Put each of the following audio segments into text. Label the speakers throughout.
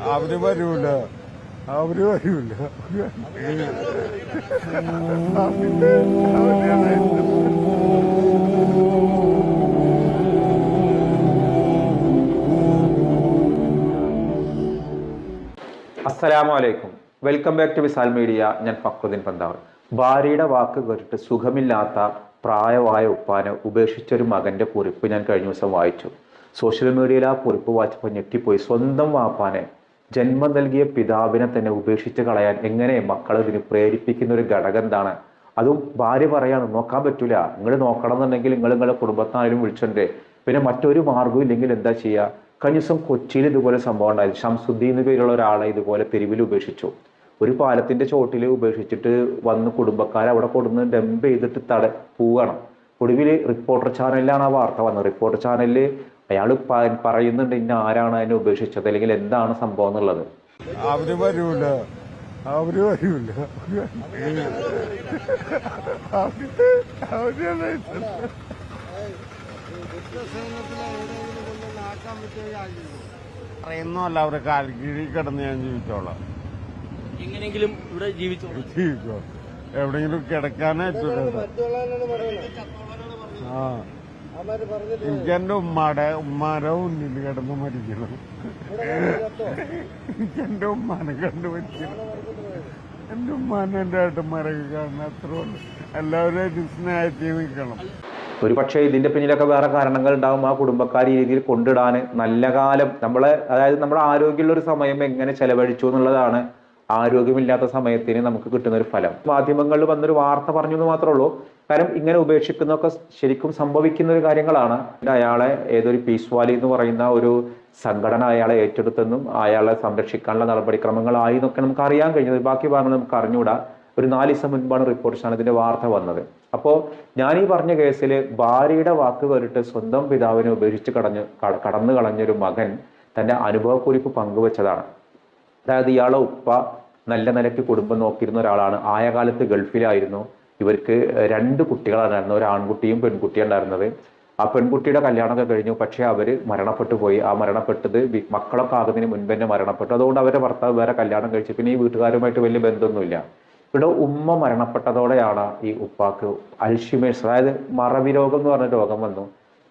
Speaker 1: അവർ വരൂല. അവർ വരൂല.
Speaker 2: അസ്സലാമു അലൈക്കും welcome back to Visal media. ഞാൻ ഫക്രുദ്ദീൻ പന്താവർ ഭാര്യയുടെ വാക്ക് കേട്ടിട്ട് സുഖമില്ലാത്ത പ്രായമായ ഉപ്പാനെ ഉപേക്ഷിച്ചൊരു മകന്റെ കുറിപ്പ് ഞാൻ കഴിഞ്ഞ ദിവസം വായിച്ചു. സോഷ്യൽ മീഡിയയിൽ ആ കുറിപ്പ് വായിച്ചപ്പോൾ ഞെട്ടിപ്പോയി. സ്വന്തം വാപ്പാനെ ജന്മം നൽകിയ പിതാവിനെ തന്നെ ഉപേക്ഷിച്ച് കളയാൻ എങ്ങനെ മക്കളെ ഇതിന് പ്രേരിപ്പിക്കുന്ന ഒരു ഘടകം എന്താണ്? അതും ഭാര്യ പറയാണ് നോക്കാൻ പറ്റൂല. നിങ്ങൾ നോക്കണം എന്നുണ്ടെങ്കിൽ നിങ്ങൾ നിങ്ങളുടെ കുടുംബത്താരും വിളിച്ചിട്ടുണ്ട് പിന്നെ മറ്റൊരു മാർഗവും ഇല്ലെങ്കിൽ എന്താ ചെയ്യുക കഴിഞ്ഞ ദിവസം കൊച്ചിയിൽ ഇതുപോലെ സംഭവം ഉണ്ടായി. ഷംസുദ്ദീൻ എന്ന് പേരുള്ള ഒരാളെ ഇതുപോലെ തെരുവിൽ ഉപേക്ഷിച്ചു. ഒരു പാലത്തിന്റെ ചോട്ടിൽ ഉപേക്ഷിച്ചിട്ട് വന്ന് കുടുംബക്കാരെ അവിടെ കൊടുന്ന് ഡംപ് ചെയ്തിട്ട് തട പോവുകയാണ്. ഒടുവിൽ റിപ്പോർട്ടർ ചാനലിലാണ് ആ വാർത്ത വന്നത്. റിപ്പോർട്ടർ ചാനലിൽ അയാൾ പറയുന്നുണ്ട് ഇന്ന ആരാണ് അതിനെ ഉപേക്ഷിച്ചത് അല്ലെങ്കിൽ എന്താണ് സംഭവം എന്നുള്ളത്.
Speaker 1: അവർ വരൂല. അവർ വരൂല. പറയുന്നല്ല അവരെ കാൽക്കീഴിൽ കിടന്ന് ഞാൻ ജീവിച്ചോളാം.
Speaker 3: എങ്ങനെയെങ്കിലും ഇവിടെ ജീവിച്ചോളാം
Speaker 1: ജീവിച്ചോ. എവിടെയെങ്കിലും കിടക്കാനായിട്ടുള്ള ആ. എന്റെ ഉമ്മാടെ ഉമ്മാരെ ഉന്നിൽ കിടന്ന് മരിക്കണം. എന്റെ ഉമ്മാനെ കണ്ടു മരിക്കണം. എന്റെ ഉമ്മാനെ എന്റെ ഏട്ടന്മാരൊക്കെ കാണണം അത്ര എല്ലാവരും സ്നേഹത്തിൽ നിൽക്കണം.
Speaker 2: ഒരു പക്ഷേ ഇതിന്റെ പിന്നിലൊക്കെ വേറെ കാരണങ്ങൾ ഉണ്ടാവും ആ കുടുംബക്കാർ ഈ രീതിയിൽ കൊണ്ടിടാൻ. നല്ല കാലം നമ്മളെ അതായത് നമ്മുടെ ആരോഗ്യമുള്ള ഒരു സമയം എങ്ങനെ ചെലവഴിച്ചു എന്നുള്ളതാണ് ആരോഗ്യമില്ലാത്ത സമയത്തിന് നമുക്ക് കിട്ടുന്ന ഒരു ഫലം. മാധ്യമങ്ങളിൽ വന്നൊരു വാർത്ത പറഞ്ഞു എന്ന് മാത്രമേ ഉള്ളൂ. കാരണം ഇങ്ങനെ ഉപേക്ഷിക്കുന്നതൊക്കെ ശരിക്കും സംഭവിക്കുന്ന ഒരു കാര്യങ്ങളാണ്. അയാളെ ഏതൊരു പീസ് വാലി എന്ന് പറയുന്ന ഒരു സംഘടന അയാളെ ഏറ്റെടുത്തെന്നും അയാളെ സംരക്ഷിക്കാനുള്ള നടപടിക്രമങ്ങളായി എന്നൊക്കെ നമുക്ക് അറിയാൻ കഴിഞ്ഞത്. ബാക്കി ഭാഗങ്ങൾ നമുക്ക് അറിഞ്ഞുകൂടാ. ഒരു നാല് ദിവസം മുൻപാണ് റിപ്പോർട്ട്സാണ് ഇതിന്റെ വാർത്ത വന്നത്. അപ്പോൾ ഞാൻ ഈ പറഞ്ഞ കേസിൽ ഭാര്യയുടെ വാക്ക് കേട്ടിട്ട് സ്വന്തം പിതാവിനെ ഉപേക്ഷിച്ച് കടഞ്ഞ് കടന്നു കളഞ്ഞൊരു മകൻ തന്റെ അനുഭവക്കുറിപ്പ് പങ്കുവച്ചതാണ്. അതായത് ഇയാളെ ഉപ്പ നല്ല നിലയ്ക്ക് കുടുംബം നോക്കിയിരുന്ന ഒരാളാണ്. ആയ കാലത്ത് ഗൾഫിലായിരുന്നു. ഇവർക്ക് രണ്ട് കുട്ടികളാണ് ഒരു ആൺകുട്ടിയും പെൺകുട്ടിയും ഉണ്ടായിരുന്നത്. ആ പെൺകുട്ടിയുടെ കല്യാണമൊക്കെ കഴിഞ്ഞു. പക്ഷേ അവർ മരണപ്പെട്ടു പോയി. ആ മരണപ്പെട്ടത് മക്കളൊക്കെ ആകുന്നതിന് മുൻപ് തന്നെ മരണപ്പെട്ടു. അതുകൊണ്ട് അവരുടെ ഭർത്താവ് വേറെ കല്യാണം കഴിച്ചു. പിന്നെ ഈ വീട്ടുകാരുമായിട്ട് വലിയ ബന്ധമൊന്നുമില്ല. ഇവിടെ ഉമ്മ മരണപ്പെട്ടതോടെയാണ് ഈ ഉപ്പാക്ക് അൽഷിമേഴ്സ് അതായത് മറവി രോഗം എന്ന് പറഞ്ഞ രോഗം വന്നു.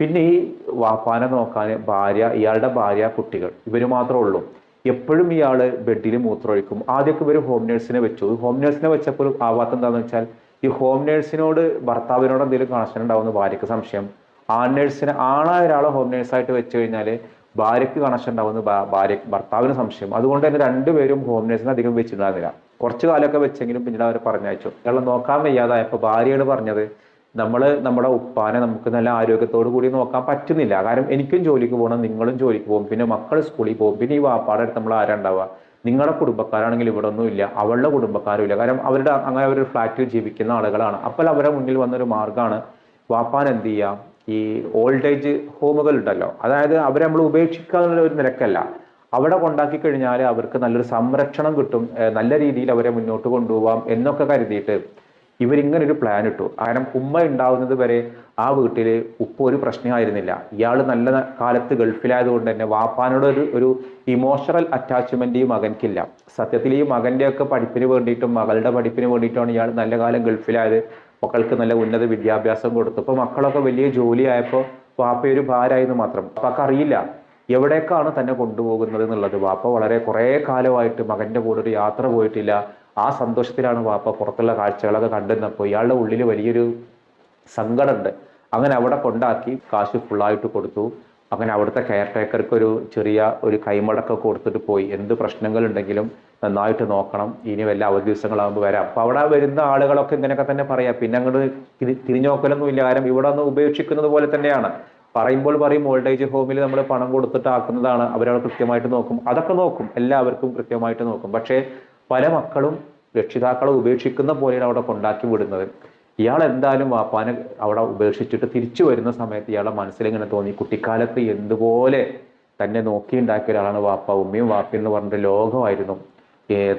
Speaker 2: പിന്നെ ഈ വാപ്പാനെ നോക്കാൻ ഭാര്യ ഇയാളുടെ ഭാര്യ കുട്ടികൾ. ഇവർ മാത്രമേ ഉള്ളൂ. എപ്പോഴും ഇയാൾ ബെഡിൽ മൂത്രമൊഴിക്കും. ആദ്യമൊക്കെ ഇവർ ഹോം നേഴ്സിനെ വെച്ചു. ഹോം നേഴ്സിനെ വെച്ചപ്പോൾ ആവാത്ത എന്താണെന്ന് വെച്ചാൽ ഈ ഹോം നേഴ്സിനോട് ഭർത്താവിനോട് എന്തെങ്കിലും കണക്ഷൻ ഉണ്ടാവുന്ന ഭാര്യയ്ക്ക് സംശയം. ആൺ നേഴ്സിനെ ആണായ ഒരാളെ ഹോം നേഴ്സായിട്ട് വെച്ച് കഴിഞ്ഞാൽ ഭാര്യയ്ക്ക് കണക്ഷൻ ഉണ്ടാവുന്ന ഭാര്യ ഭർത്താവിന് സംശയം. അതുകൊണ്ട് തന്നെ രണ്ടുപേരും ഹോം നേഴ്സിനെ അധികം വെച്ചിട്ടുണ്ടായിരുന്നില്ല. കുറച്ചു കാലമൊക്കെ വെച്ചെങ്കിലും പിന്നീട് അവർ പറഞ്ഞയച്ചു. ഇയാളെ നോക്കാൻ വയ്യാതായപ്പോൾ ഭാര്യയാണ് പറഞ്ഞത് നമ്മൾ നമ്മുടെ ഉപ്പാനെ നമുക്ക് നല്ല ആരോഗ്യത്തോടു കൂടി നോക്കാൻ പറ്റുന്നില്ല. കാരണം എനിക്കും ജോലിക്ക് പോകണം നിങ്ങളും ജോലിക്ക് പോകും പിന്നെ മക്കൾ സ്കൂളിൽ പോകും പിന്നെ ഈ വാപ്പാടെ അടുത്ത് നമ്മൾ ആരാ ഉണ്ടാവുക നിങ്ങളുടെ കുടുംബക്കാരാണെങ്കിൽ ഇവിടെ ഒന്നും ഇല്ല. അവളുടെ കുടുംബക്കാരും ഇല്ല. കാരണം അവരുടെ അങ്ങനെ അവർ ഫ്ലാറ്റിൽ ജീവിക്കുന്ന ആളുകളാണ്. അപ്പോൾ അവരുടെ മുന്നിൽ വന്നൊരു മാർഗമാണ് വാപ്പാൻ എന്ത് ചെയ്യാം? ഈ ഓൾഡ് ഏജ് ഹോമുകൾ ഉണ്ടല്ലോ. അതായത് അവരെ നമ്മൾ ഉപേക്ഷിക്കാനുള്ള ഒരു നിരക്കല്ല അവിടെ കൊണ്ടാക്കി കഴിഞ്ഞാൽ അവർക്ക് നല്ലൊരു സംരക്ഷണം കിട്ടും. നല്ല രീതിയിൽ അവരെ മുന്നോട്ട് കൊണ്ടുപോകാം എന്നൊക്കെ കരുതിയിട്ട് ഇവരിങ്ങനെ ഒരു പ്ലാൻ ഇട്ടു. കാരണം ഉമ്മ ഉണ്ടാവുന്നത് വരെ ആ വീട്ടിൽ ഉപ്പ ഒരു പ്രശ്നമായിരുന്നില്ല ഇയാൾ നല്ല കാലത്ത് ഗൾഫിലായതുകൊണ്ട് തന്നെ വാപ്പാനോട് ഒരു ഒരു ഇമോഷണൽ അറ്റാച്ച്മെന്റ് ഈ മകൻക്കില്ല. സത്യത്തിൽ ഈ മകന്റെയൊക്കെ പഠിപ്പിന് വേണ്ടിയിട്ടും മകളുടെ പഠിപ്പിന് വേണ്ടിയിട്ടാണ് ഇയാൾ നല്ല കാലം ഗൾഫിലായത്. മക്കൾക്ക് നല്ല ഉന്നത വിദ്യാഭ്യാസം കൊടുത്തു. അപ്പോൾ മക്കളൊക്കെ വലിയ ജോലിയായപ്പോൾ വാപ്പ ഒരു ഭാരമായിരുന്നു മാത്രം. വാപ്പക്കറിയില്ല എവിടേക്കാണ് തന്നെ കൊണ്ടുപോകുന്നത് എന്നുള്ളത്. വാപ്പ വളരെ കുറേ കാലമായിട്ട് മകന്റെ കൂടെ ഒരു യാത്ര പോയിട്ടില്ല. ആ സന്തോഷത്തിലാണ് വാപ്പ പുറത്തുള്ള കാഴ്ചകളൊക്കെ കണ്ടെന്നപ്പോൾ ഇയാളുടെ ഉള്ളിൽ വലിയൊരു സങ്കടമുണ്ട്. അങ്ങനെ അവിടെ കൊണ്ടാക്കി കാശ് ഫുള്ളായിട്ട് കൊടുത്തു. അങ്ങനെ അവിടുത്തെ കെയർ ടേക്കർക്ക് ഒരു ചെറിയ ഒരു കൈമടക്കൊക്കെ കൊടുത്തിട്ട് പോയി. എന്ത് പ്രശ്നങ്ങളുണ്ടെങ്കിലും നന്നായിട്ട് നോക്കണം. ഇനി വല്ല അവധി ദിവസങ്ങളാകുമ്പോൾ വരാം. അപ്പോൾ അവിടെ വരുന്ന ആളുകളൊക്കെ ഇങ്ങനെയൊക്കെ തന്നെ പറയാം. പിന്നെ അങ്ങോട്ട് തിരിഞ്ഞു നോക്കലൊന്നും ഇല്ല. കാരണം ഇവിടെ ഒന്ന് ഉപേക്ഷിക്കുന്നത് പോലെ തന്നെയാണ്. പറയുമ്പോൾ പറയും ഓൾഡ് ഏജ് ഹോമിൽ നമ്മൾ പണം കൊടുത്തിട്ട് ആക്കുന്നതാണ്. അവരവിടെ കൃത്യമായിട്ട് നോക്കും. അതൊക്കെ നോക്കും. എല്ലാവർക്കും കൃത്യമായിട്ട് നോക്കും. പക്ഷേ പല മക്കളും രക്ഷിതാക്കളെ ഉപേക്ഷിക്കുന്ന പോലെയാണ് അവിടെ കൊണ്ടാക്കി വിടുന്നത്. ഇയാൾ എന്തായാലും വാപ്പാനെ അവിടെ ഉപേക്ഷിച്ചിട്ട് തിരിച്ചു വരുന്ന സമയത്ത് ഇയാളുടെ മനസ്സിൽ ഇങ്ങനെ തോന്നി കുട്ടിക്കാലത്ത് എന്തുപോലെ തന്നെ നോക്കിയുണ്ടാക്കിയ ഒരാളാണ് വാപ്പ. ഉമ്മയും വാപ്പയും എന്ന് പറഞ്ഞിട്ട് ലോകമായിരുന്നു.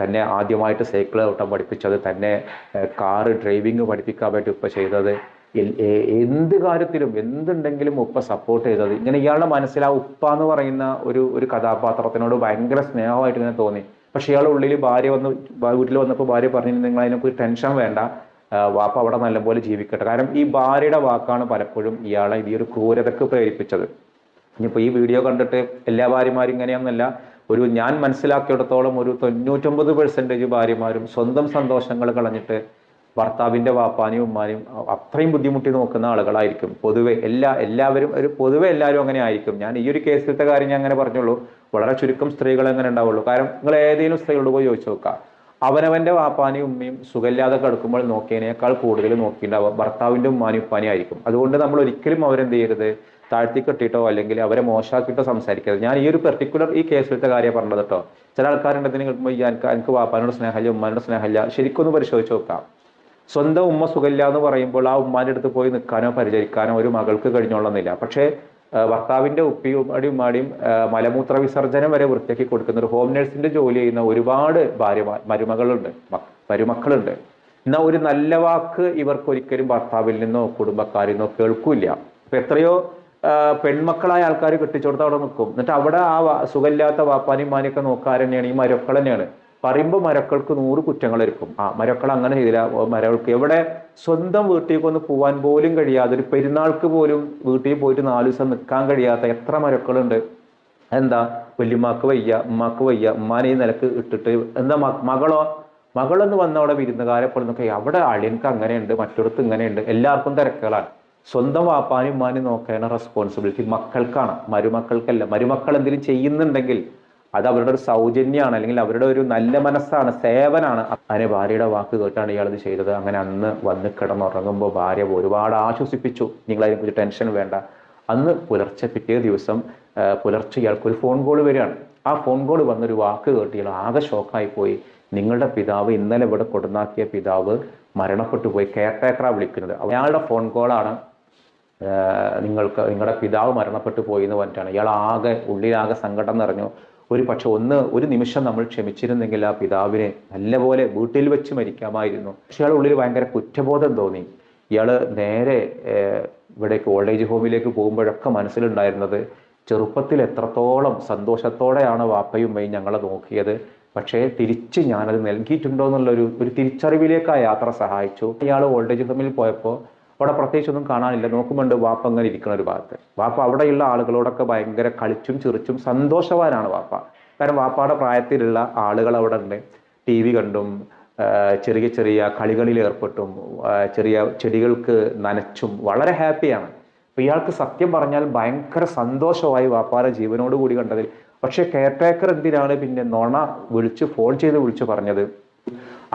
Speaker 2: തന്നെ ആദ്യമായിട്ട് സൈക്കിൾ ഓട്ടം പഠിപ്പിച്ചത് തന്നെ കാറ് ഡ്രൈവിംഗ് പഠിപ്പിക്കാൻ വേണ്ടി ഉപ്പ ചെയ്തത്. എന്ത് കാര്യത്തിലും എന്തുണ്ടെങ്കിലും ഉപ്പ സപ്പോർട്ട് ചെയ്തത്. ഇങ്ങനെ ഇയാളുടെ മനസ്സിൽ ആ ഉപ്പ എന്ന് പറയുന്ന ഒരു ഒരു കഥാപാത്രത്തിനോട് ഭയങ്കര സ്നേഹമായിട്ട് ഇങ്ങനെ തോന്നി. പക്ഷെ ഇയാളുടെ ഉള്ളിൽ ഭാര്യ വന്ന് വീട്ടിൽ വന്നപ്പോൾ ഭാര്യ പറഞ്ഞു നിങ്ങൾ അതിനെക്കുറിച്ച് ടെൻഷൻ വേണ്ട. വാപ്പ അവിടെ നല്ലപോലെ ജീവിക്കട്ടെ. കാരണം ഈ ഭാര്യയുടെ വാക്കാണ് പലപ്പോഴും ഇയാളെ ഈ ഒരു ക്രൂരതക്ക് പ്രേരിപ്പിച്ചത്. ഇനിയിപ്പോൾ ഈ വീഡിയോ കണ്ടിട്ട് എല്ലാ ഭാര്യമാരും ഇങ്ങനെയൊന്നല്ല ഒരു ഞാൻ മനസ്സിലാക്കിയിടത്തോളം ഒരു തൊണ്ണൂറ്റൊമ്പത് പെർസെന്റേജ് ഭാര്യമാരും സ്വന്തം സന്തോഷങ്ങൾ കളഞ്ഞിട്ട് ഭർത്താവിന്റെ വാപ്പാനും ഉമ്മാനെയും അത്രയും ബുദ്ധിമുട്ടി നോക്കുന്ന ആളുകളായിരിക്കും. പൊതുവെ എല്ലാ എല്ലാവരും ഒരു പൊതുവെ എല്ലാവരും അങ്ങനെ ആയിരിക്കും. ഞാൻ ഈ ഒരു കേസിലത്തെ കാര്യം ഞാൻ അങ്ങനെ പറഞ്ഞുള്ളൂ. വളരെ ചുരുക്കം സ്ത്രീകൾ അങ്ങനെ ഉണ്ടാവുള്ളൂ. കാരണം നിങ്ങൾ ഏതെങ്കിലും സ്ത്രീകളോട് പോയി ചോദിച്ചു നോക്കുക. അവനവന്റെ വാപ്പാനും ഉമ്മയും സുഖമില്ലാതെ കിടക്കുമ്പോൾ നോക്കിയതിനേക്കാൾ കൂടുതൽ നോക്കിയിട്ടുണ്ടാവുക. ഭർത്താവിന്റെ ഉമ്മാനും ഉപ്പാനും ആയിരിക്കും. അതുകൊണ്ട് നമ്മൾ ഒരിക്കലും അവരെന്ത് ചെയ്യരുത്? താഴ്ത്തി കെട്ടിയിട്ടോ അല്ലെങ്കിൽ അവരെ മോശമാക്കിയിട്ടോ സംസാരിക്കരുത്. ഞാൻ ഈ ഒരു പെർട്ടിക്കുലർ ഈ കേസിലത്തെ കാര്യം പറഞ്ഞത് കേട്ടോ. ചില ആൾക്കാരുണ്ടെങ്കിൽ നിങ്ങൾക്ക് എനിക്ക് വാപ്പാനോട് സ്നേഹമില്ല ഉമ്മാനോട് സ്നേഹമില്ല. ശരിക്കൊന്ന് പരിശോധിച്ച് നോക്കാം. സ്വന്തം ഉമ്മ സുഖമില്ല എന്ന് പറയുമ്പോൾ ആ ഉമ്മാന്റെ അടുത്ത് പോയി നിൽക്കാനോ പരിചരിക്കാനോ ഒരു മകൾക്ക് കഴിഞ്ഞോളന്നില്ല. പക്ഷേ ഭർത്താവിന്റെ ഉപ്പിയും ഉമ്മാടിയും മലമൂത്ര വിസർജനം വരെ വൃത്തിയാക്കി കൊടുക്കുന്ന ഒരു ഹോം നഴ്സിന്റെ ജോലി ചെയ്യുന്ന ഒരുപാട് ഭാര്യ മരുമകളുണ്ട് മരുമക്കളുണ്ട്. എന്നാൽ ഒരു നല്ല വാക്ക് ഇവർക്ക് ഒരിക്കലും ഭർത്താവിൽ നിന്നോ കുടുംബക്കാരിൽ നിന്നോ കേൾക്കൂല അപ്പം എത്രയോ പെൺമക്കളായ ആൾക്കാർ കെട്ടിച്ചോടത്ത് അവിടെ നിൽക്കും. എന്നിട്ട് അവിടെ ആ സുഖമില്ലാത്ത വാപ്പാനും നോക്കാൻ തന്നെയാണ്. ഈ മരുക്കൾ തന്നെയാണ്. പറയുമ്പോൾ മരക്കൾക്ക് നൂറ് കുറ്റങ്ങളായിരിക്കും ആ മരക്കൾ അങ്ങനെ ചെയ്തില്ല. മരകൾക്ക് എവിടെ സ്വന്തം വീട്ടിലേക്ക് ഒന്ന് പോകാൻ പോലും കഴിയാതെ ഒരു പെരുന്നാൾക്ക് പോലും വീട്ടിൽ പോയിട്ട് നാല് ദിവസം നിൽക്കാൻ കഴിയാത്ത എത്ര മരക്കളുണ്ട്. എന്താ വല്യമ്മാക്ക് വയ്യ ഉമ്മാക്ക് വയ്യ ഉമ്മാനെ ഈ നിലയ്ക്ക് ഇട്ടിട്ട് എന്താ മകളോ? മകളെന്ന് വന്ന അവിടെ വിരുന്നുകാരെ പോലെ നോക്കി. അവിടെ അളിയൻക്ക് അങ്ങനെയുണ്ട് മറ്റൊടത്ത് ഇങ്ങനെയുണ്ട്. എല്ലാവർക്കും തിരക്കുകളാണ്. സ്വന്തം വാപ്പാനും ഉമ്മാനും നോക്കേണ്ട റെസ്പോൺസിബിലിറ്റി മക്കൾക്കാണ്. മരുമക്കൾക്കല്ല. മരുമക്കൾ എന്തെങ്കിലും ചെയ്യുന്നുണ്ടെങ്കിൽ അത് അവരുടെ ഒരു സൗജന്യമാണ് അല്ലെങ്കിൽ അവരുടെ ഒരു നല്ല മനസ്സാണ് സേവനാണ്. അതിന് ഭാര്യയുടെ വാക്ക് കേട്ടാണ് ഇയാൾ ഇത് ചെയ്തത്. അങ്ങനെ അന്ന് വന്ന് കിടന്നുറങ്ങുമ്പോൾ ഭാര്യ ഒരുപാട് ആശ്വസിപ്പിച്ചു. നിങ്ങൾ അതിനെക്കുറിച്ച് ടെൻഷൻ വേണ്ട. അന്ന് പുലർച്ചെ പിറ്റേ ദിവസം പുലർച്ചെ ഇയാൾക്ക് ഒരു ഫോൺ കോൾ വരികയാണ്. ആ ഫോൺ കോൾ വന്നൊരു വാക്ക് കേട്ട് ഇയാൾ ആകെ ഷോക്കായി പോയി. നിങ്ങളുടെ പിതാവ് ഇന്നലെ ഇവിടെ കൊടുന്നാക്കിയ പിതാവ് മരണപ്പെട്ടു പോയി. കെയർ ടേക്കറാണ് വിളിക്കുന്നത് അയാളുടെ ഫോൺ കോളാണ് നിങ്ങൾക്ക് നിങ്ങളുടെ പിതാവ് മരണപ്പെട്ടു പോയി എന്ന് പറഞ്ഞിട്ടാണ്. ഇയാൾ ആകെ ഉള്ളിലാകെ സങ്കടം നിറഞ്ഞു. ഒരു പക്ഷെ ഒന്ന് ഒരു നിമിഷം നമ്മൾ ക്ഷമിച്ചിരുന്നെങ്കിൽ ആ പിതാവിനെ നല്ലപോലെ വീട്ടിൽ വെച്ച് മരിക്കാമായിരുന്നു. പക്ഷെ ഇയാൾ ഉള്ളിൽ ഭയങ്കര കുറ്റബോധം തോന്നി. ഇയാൾ നേരെ ഇവിടെ ഏജ് ഹോമിലേക്ക് പോകുമ്പോഴൊക്കെ മനസ്സിലുണ്ടായിരുന്നത് ചെറുപ്പത്തിൽ എത്രത്തോളം സന്തോഷത്തോടെയാണ് വാപ്പയും ഉമ്മയും ഞങ്ങളെ നോക്കിയത്. പക്ഷേ തിരിച്ച് ഞാനത് നൽകിയിട്ടുണ്ടോ എന്നുള്ളൊരു ഒരു തിരിച്ചറിവിലേക്ക് ആ യാത്ര സഹായിച്ചു. ഇയാൾ ഓൾഡ് ഏജ് ഹോമിൽ പോയപ്പോൾ അവിടെ പ്രത്യേകിച്ച് ഒന്നും കാണാനില്ല. നോക്കുമ്പോണ്ട് വാപ്പ അങ്ങനെ ഇരിക്കുന്ന ഒരു ഭാഗത്ത്. വാപ്പ അവിടെയുള്ള ആളുകളോടൊക്കെ ഭയങ്കര കളിച്ചും ചിറിച്ചും സന്തോഷവാനാണ് വാപ്പ. കാരണം വാപ്പയുടെ പ്രായത്തിലുള്ള ആളുകൾ അവിടെ ഉണ്ട്. ടി വി കണ്ടും ചെറിയ ചെറിയ കളികളിൽ ഏർപ്പെട്ടും ചെറിയ ചെടികൾക്ക് നനച്ചും വളരെ ഹാപ്പിയാണ്. അപ്പം ഇയാൾക്ക് സത്യം പറഞ്ഞാൽ ഭയങ്കര സന്തോഷമായി വാപ്പാരെ ജീവനോട് കൂടി കണ്ടതിൽ. പക്ഷേ കെയർ ടേക്കർ എന്തിനാണ് പിന്നെ നൊണ വിളിച്ച് ഫോൺ ചെയ്ത് വിളിച്ച് പറഞ്ഞത്?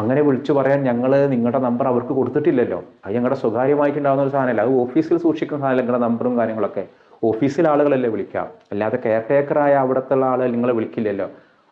Speaker 2: അങ്ങനെ വിളിച്ചു പറയാൻ ഞങ്ങൾ നിങ്ങളുടെ നമ്പർ അവർക്ക് കൊടുത്തിട്ടില്ലല്ലോ. അത് ഞങ്ങളുടെ സ്വകാര്യമായിട്ടുണ്ടാകുന്ന ഒരു സാധനമല്ല. അത് ഓഫീസിൽ സൂക്ഷിക്കുന്ന സാധനം നിങ്ങളുടെ നമ്പറും കാര്യങ്ങളൊക്കെ. ഓഫീസിലെ ആളുകളല്ലേ വിളിക്കാം അല്ലാതെ കെയർ ടേക്കറായ അവിടുത്തെ ആളെ നിങ്ങളെ വിളിക്കില്ലല്ലോ.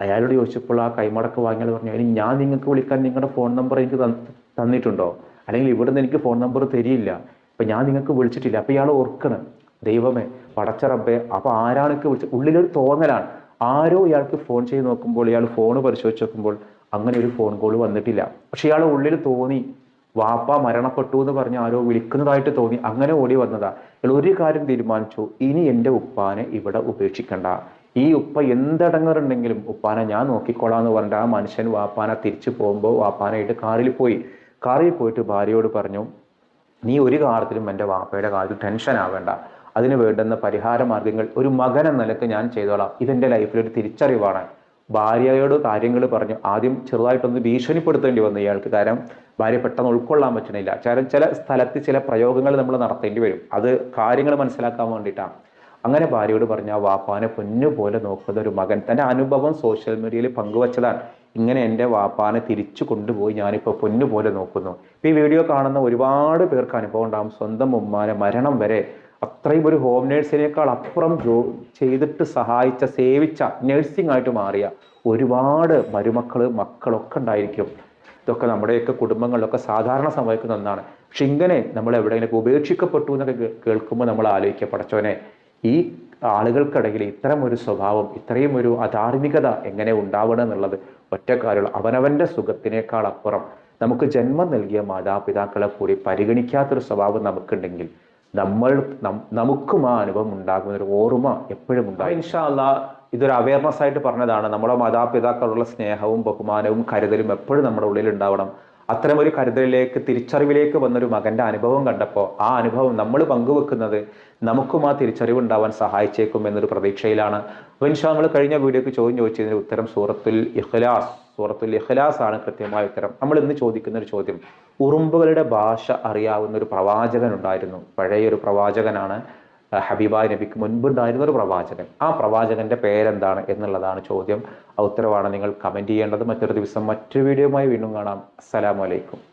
Speaker 2: അയാളോട് ചോദിച്ചപ്പോൾ ആ കൈമടക്ക് വാങ്ങിയാൽ പറഞ്ഞു ഇനി ഞാൻ നിങ്ങൾക്ക് വിളിക്കാൻ നിങ്ങളുടെ ഫോൺ നമ്പർ എനിക്ക് തന്നിട്ടുണ്ടോ? അല്ലെങ്കിൽ ഇവിടുന്ന് എനിക്ക് ഫോൺ നമ്പർ തരിയില്ല. അപ്പം ഞാൻ നിങ്ങൾക്ക് വിളിച്ചിട്ടില്ല. അപ്പോൾ ഇയാൾ ഓർക്കണം ദൈവമേ പടച്ച റബ്ബേ ആരാണൊക്കെ ആരാണ് എനിക്ക് വിളിച്ചത്? ഉള്ളിലൊരു തോന്നലാണ്. ആരോ ഇയാൾക്ക് ഫോൺ ചെയ്ത് നോക്കുമ്പോൾ ഇയാൾ ഫോൺ പരിശോധിച്ച് നോക്കുമ്പോൾ അങ്ങനെ ഒരു ഫോൺ കോൾ വന്നിട്ടില്ല. പക്ഷെ ഇയാൾ ഉള്ളിൽ തോന്നി വാപ്പ മരണപ്പെട്ടു എന്ന് പറഞ്ഞ് ആരോ വിളിക്കുന്നതായിട്ട് തോന്നി. അങ്ങനെ ഓടി വന്നതാ. ഇയാൾ ഒരു കാര്യം തീരുമാനിച്ചു. ഇനി എന്റെ ഉപ്പാനെ ഇവിടെ ഉപേക്ഷിക്കണ്ട. ഈ ഉപ്പ എന്തടങ്ങറുണ്ടെങ്കിലും ഉപ്പാനെ ഞാൻ നോക്കിക്കോളാം എന്ന് പറഞ്ഞിട്ട് ആ മനുഷ്യൻ വാപ്പാനെ തിരിച്ചു പോകുമ്പോൾ വാപ്പാനായിട്ട് കാറിൽ പോയി. കാറിൽ പോയിട്ട് ഭാര്യയോട് പറഞ്ഞു നീ ഒരു കാര്യത്തിലും എന്റെ വാപ്പയുടെ കാര്യത്തിൽ ടെൻഷൻ ആവേണ്ട അതിന് വേണ്ടുന്ന പരിഹാര മാർഗങ്ങൾ ഒരു മകൻ എന്ന നിലയ്ക്ക് ഞാൻ ചെയ്തോളാം. ഇതെന്റെ ലൈഫിലൊരു തിരിച്ചറിവാണ്. ഭാര്യയോട് കാര്യങ്ങൾ പറഞ്ഞു. ആദ്യം ചെറുതായിട്ടൊന്ന് ഭീഷണിപ്പെടുത്തേണ്ടി വന്നു ഇയാൾക്ക്. കാരണം ഭാര്യ പെട്ടെന്ന് ഉൾക്കൊള്ളാൻ പറ്റണില്ല. കാരണം ചില സ്ഥലത്ത് ചില പ്രയോഗങ്ങൾ നമ്മൾ നടത്തേണ്ടി വരും. അത് കാര്യങ്ങൾ മനസ്സിലാക്കാൻ വേണ്ടിയിട്ടാണ്. അങ്ങനെ ഭാര്യയോട് പറഞ്ഞ ആ വാപ്പാനെ പൊന്നുപോലെ നോക്കുന്ന ഒരു മകൻ. തന്റെ അനുഭവം സോഷ്യൽ മീഡിയയിൽ പങ്കുവച്ചതാണ്. ഇങ്ങനെ എന്റെ വാപ്പാനെ തിരിച്ചു കൊണ്ടുപോയി ഞാനിപ്പോൾ പൊന്നു പോലെ നോക്കുന്നു. ഈ വീഡിയോ കാണുന്ന ഒരുപാട് പേർക്ക് അനുഭവം ഉണ്ടാകും. സ്വന്തം ഉമ്മാനെ മരണം വരെ അത്രയും ഒരു ഹോം നേഴ്സിനേക്കാൾ അപ്പുറം ജോ ചെയ്തിട്ട് സഹായിച്ച സേവിച്ച നേഴ്സിംഗ് ആയിട്ട് മാറിയ ഒരുപാട് മരുമക്കൾ മക്കളൊക്കെ ഉണ്ടായിരിക്കും. ഇതൊക്കെ നമ്മുടെയൊക്കെ കുടുംബങ്ങളിലൊക്കെ സാധാരണ സംഭവിക്കുന്ന ഒന്നാണ്. പക്ഷെ ഇങ്ങനെ നമ്മൾ എവിടെയെങ്കിലും ഉപേക്ഷിക്കപ്പെട്ടു എന്നൊക്കെ കേൾക്കുമ്പോൾ നമ്മൾ ആലോചിക്കുക പടച്ചോനെ ഈ ആളുകൾക്കിടയിൽ ഇത്തരം ഒരു സ്വഭാവം ഇത്രയും ഒരു അധാർമികത എങ്ങനെ ഉണ്ടാവണം എന്നുള്ളത് ഒറ്റക്കാരുള്ള അവനവന്റെ സുഖത്തിനേക്കാൾ അപ്പുറം നമുക്ക് ജന്മം നൽകിയ മാതാപിതാക്കളെ കൂടി പരിഗണിക്കാത്തൊരു സ്വഭാവം നമുക്കുണ്ടെങ്കിൽ നമ്മൾ നമുക്കും ആ അനുഭവം ഉണ്ടാകുന്ന ഒരു ഓർമ്മ എപ്പോഴും ഉണ്ടാകും. ഇൻഷാല്ല ഇതൊരു അവയർനെസ് ആയിട്ട് പറഞ്ഞതാണ്. നമ്മുടെ മാതാപിതാക്കളുള്ള സ്നേഹവും ബഹുമാനവും കരുതലും എപ്പോഴും നമ്മുടെ ഉള്ളിൽ ഉണ്ടാവണം. അത്തരം ഒരു കരുതലിലേക്ക് തിരിച്ചറിവിലേക്ക് വന്നൊരു മകന്റെ അനുഭവം കണ്ടപ്പോൾ ആ അനുഭവം നമ്മൾ പങ്കുവെക്കുന്നത് നമുക്കും ആ തിരിച്ചറിവ് ഉണ്ടാവാൻ സഹായിച്ചേക്കും എന്നൊരു പ്രതീക്ഷയിലാണ്. അപ്പോൾ ഇൻഷാ നമ്മൾ കഴിഞ്ഞ വീഡിയോക്ക് ചോദ്യം ചോദിച്ചതിന് ഉത്തരം സൂറത്തുൽ ഇഖ്ലാസ്. സൂറത്തുൽ ഇഖ്ലാസ് ആണ് കൃത്യമായ ഉത്തരം. നമ്മൾ ഇന്ന് ചോദിക്കുന്ന ഒരു ചോദ്യം. ഉറുമ്പുകളുടെ ഭാഷ അറിയാവുന്ന ഒരു പ്രവാചകൻ ഉണ്ടായിരുന്നു പഴയൊരു പ്രവാചകനാണ് ഹബീബായ് നബിക്ക് മുൻപുണ്ടായിരുന്ന ഒരു പ്രവാചകൻ. ആ പ്രവാചകന്റെ പേരെന്താണ് എന്നുള്ളതാണ് ചോദ്യം. ആ ഉത്തരവാണ് നിങ്ങൾ കമന്റ് ചെയ്യേണ്ടത്. മറ്റൊരു ദിവസം മറ്റൊരു വീഡിയോയുമായി വീണ്ടും കാണാം. അസ്സലാമു അലൈക്കും.